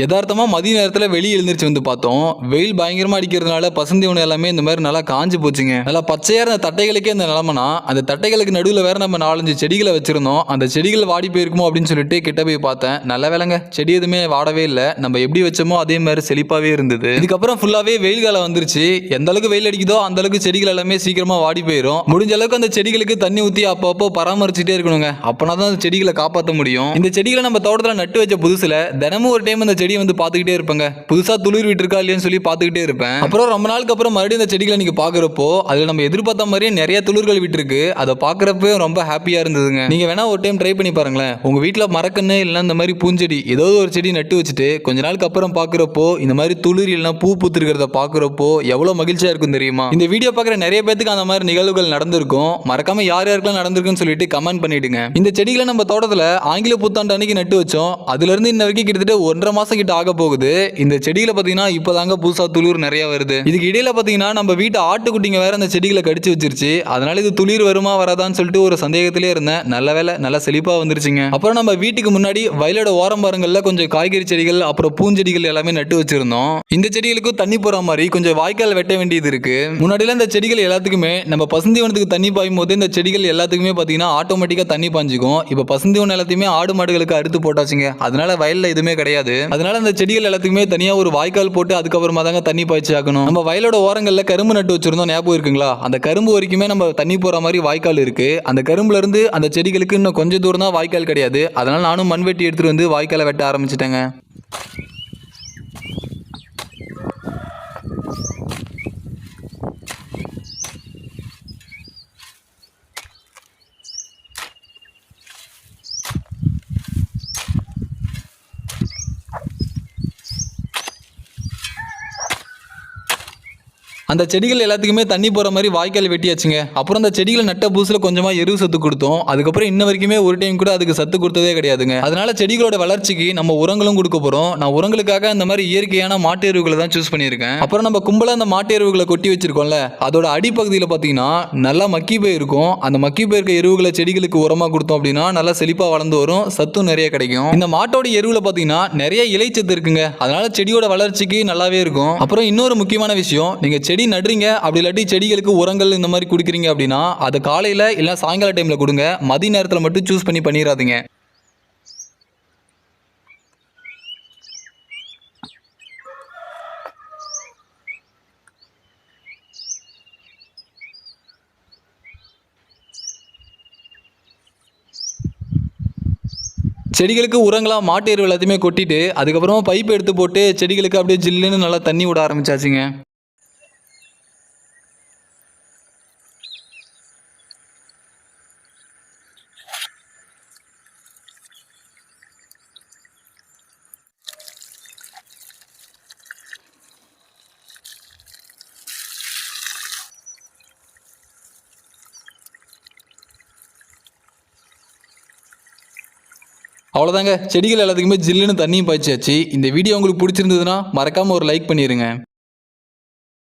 யதார்த்தமாக மதிய நேரத்தில் வெளியே எழுந்திரிச்சு வந்து பார்த்தோம். வெயில் பயங்கரமாக அடிக்கிறதுனால உணவு எல்லாமே இந்த மாதிரி நல்லா காஞ்சு போச்சுங்க. நல்லா பச்சையாக இருந்த தட்டைகளுக்கே இந்த நிலமனா அந்த தட்டைகளுக்கு நடுவில் வேற நம்ம நாலஞ்சு செடிகளை வச்சிருந்தோம். அந்த செடிகள் வாடி போயிருக்குமோ அப்படின்னு சொல்லிட்டு கிட்ட போய் பார்த்தேன். நல்ல வேலைங்க. செடி எதுவுமே வாடவே இல்லை. நம்ம எப்படி வச்சோமோ அதே மாதிரி செழிப்பாகவே இருந்தது. இதுக்கப்புறம் ஃபுல்லாகவே வெயில் காலம் வந்துருச்சு. எந்த அளவுக்கு வெயில் அடிக்குதோ அந்த அளவுக்கு செடிகள் எல்லாமே சீக்கிரமாக வாடி போயிடும் முடிஞ்ச அளவுக்கு அந்த செடிகளுக்கு தண்ணி ஊற்றி அப்பப்போ பராமரிச்சுட்டே இருக்கணுங்க. அப்போனா தான் அந்த செடிகளை காப்பாற்ற முடியும். இந்த செடிகளை நம்ம தோட்டத்தில் நட்டு வச்ச புதுசில் தினமும் ஒரு டைம் அந்த செடி செடியை வந்து பார்த்துக்கிட்டே இருப்பேங்க. புதுசாக துளிர் விட்டுருக்கா இல்லையான்னு சொல்லி பார்த்துக்கிட்டே இருப்பேன். அப்புறம் ரொம்ப நாளுக்கு அப்புறம் மறுபடியும் இந்த செடிகளை நீங்கள் பார்க்குறப்போ அதில் நம்ம எதிர்பார்த்த மாதிரியே நிறைய துளிர்கள் விட்டுருக்கு. அதை பார்க்குறப்ப ரொம்ப ஹாப்பியாக இருந்ததுங்க. நீங்கள் வேணால் ஒரு டைம் ட்ரை பண்ணி பாருங்களேன். உங்கள் வீட்டில் மரக்கன்று இல்லைன்னா இந்த மாதிரி பூஞ்செடி ஏதோ ஒரு செடி நட்டு வச்சுட்டு கொஞ்ச நாளுக்கு அப்புறம் பார்க்குறப்போ இந்த மாதிரி துளிர் இல்லைன்னா பூ பூத்துருக்கிறத பார்க்குறப்போ எவ்வளோ மகிழ்ச்சியாக இருக்கும் தெரியுமா? இந்த வீடியோ பார்க்குற நிறைய பேத்துக்கு அந்த மாதிரி நிகழ்வுகள் நடந்திருக்கும். மறக்காம யார் யாருக்கெல்லாம் நடந்திருக்குன்னு சொல்லிட்டு கமெண்ட் பண்ணிடுங்க. இந்த செடிகளை நம்ம தோட்டத்தில் ஆங்கில புத்தாண்டு அன்னைக்கு நட்டு வச்சோம். அதுலேருந்து இன்ன வரைக்கும் கிட்டத்தட்ட ஒன்றரை மாதம் கிட்ட ஆக போகுது. இந்த செடிகளை பார்த்தீங்கன்னா இப்போதாங்க புதுசா துளிர் நிறைய வருது. இதுக்கு இடையில பார்த்தீங்கன்னா நம்ம வீட்டு ஆட்டுக்குட்டிங்க வேற அந்த செடிகளை கடிச்சு வச்சிருச்சு. அதனால இது துளிர் வருமா வராதான்னு சொல்லிட்டு ஒரு சந்தேகத்திலே இருந்தேன். நல்ல வேலை நல்லா செழிப்பா வந்துருச்சுங்க. அப்புறம் நம்ம வீட்டுக்கு முன்னாடி வயலோட ஓரம் பாருங்கள்ல கொஞ்சம் காய்கறி செடிகள் அப்புறம் பூஞ்செடிகள் எல்லாமே நட்டு வச்சிருந்தோம். இந்த செடிகளுக்கும் தண்ணி போற மாதிரி கொஞ்சம் வாய்க்கால் வெட்ட வேண்டியது இருக்கு. முன்னாடிலாம் இந்த செடிகள் எல்லாத்துக்குமே நம்ம பசுந்திவனத்துக்கு தண்ணி பாயும் போது இந்த செடிகள் எல்லாத்துக்குமே பார்த்தீங்கன்னா ஆட்டோமேட்டிக்கா தண்ணி பாய்ஞ்சிக்கும் இப்போ பசுந்தீவனம் எல்லாத்தையுமே ஆடு மாடுகளுக்கு அறுத்து போட்டாச்சுங்க. அதனால வயல்ல எதுவுமே கிடையாது. அதனால அந்த செடிகள் எல்லாத்துக்குமே தனியா ஒரு வாய்க்கால் போட்டு அதுக்கப்புறமா தாங்க தண்ணி பாய்ச்சி ஆக்கணும். நம்ம வயலோட ஓரங்கள்ல கரும்பு நட்டு வச்சிருந்தோம் ஞாபகம் இருக்குங்களா? அந்த கரும்பு வரைக்குமே நம்ம தண்ணி போற மாதிரி வாய்க்கால் இருக்கு. அந்த கரும்புல இருந்து அந்த செடிகளுக்கு இன்னும் கொஞ்சம் தூரம் தான் வாய்க்கால் கிடையாது. அதனால நானும் மண்வெட்டி எடுத்துட்டு வந்து வாய்க்காலை வெட்ட ஆரம்பிச்சிட்டேங்க. அந்த செடிகள் எல்லாத்துக்குமே தண்ணி போகிற மாதிரி வாய்க்கால் வெட்டியாச்சுங்க. அப்புறம் அந்த செடிகளை நட்ட புதுசில் கொஞ்சமாக எரு சத்து கொடுத்தோம். அதுக்கப்புறம் இன்ன வரைக்குமே ஒரு டைம் கூட அதுக்கு சத்து கொடுத்ததே கிடையாதுங்க. அதனால செடிகளோட வளர்ச்சிக்கு நம்ம உரங்களும் கொடுக்க போகிறோம் நான் உரங்களுக்காக இந்த மாதிரி இயற்கையான மாட்டு எருவுகளை தான் சூஸ் பண்ணியிருக்கேன். அப்புறம் நம்ம கும்பலாக அந்த மாட்டு எருவுகளை கொட்டி வச்சிருக்கோம்ல அதோட அடிப்பகுதியில் பார்த்தீங்கன்னா நல்லா மக்கி போயிருக்கும் அந்த மக்கி போயிருக்க எருவுகளை செடிகளுக்கு உரமாக கொடுத்தோம் அப்படின்னா நல்லா செழிப்பாக வளர்ந்து வரும் சத்தும் நிறைய கிடைக்கும். இந்த மாட்டோட எருவில் பார்த்தீங்கன்னா நிறைய இலைச்சத்து இருக்குங்க. அதனால செடியோட வளர்ச்சிக்கு நல்லாவே இருக்கும். அப்புறம் இன்னொரு முக்கியமான விஷயம் நீங்கள் செடி நடுறீங்க அப்படி இல்லாட்டி செடிகளுக்கு உரங்கள் இந்த மாதிரி கொடுக்குறீங்க அப்படின்னா அதை காலையில் இல்லை சாயங்கால டைமில் கொடுங்க. மதிய நேரத்தில் மட்டும் சூஸ் பண்ணி பண்ணிடாதீங்க செடிகளுக்கு உரங்களாக மாட்டு எருவு எல்லாத்தையுமே கொட்டிட்டு அதுக்கப்புறமா பைப் எடுத்து போட்டு செடிகளுக்கு அப்படியே ஜில்லுன்னு நல்லா தண்ணி விட ஆரம்பிச்சாச்சுங்க. அவ்வளோதாங்க செடிகள் எல்லாத்துக்குமே ஜில்லுன்னு தண்ணியும் பாய்ச்சியாச்சு இந்த வீடியோ உங்களுக்கு பிடிச்சிருந்ததுன்னா மறக்காமல் ஒரு லைக் பண்ணிடுங்க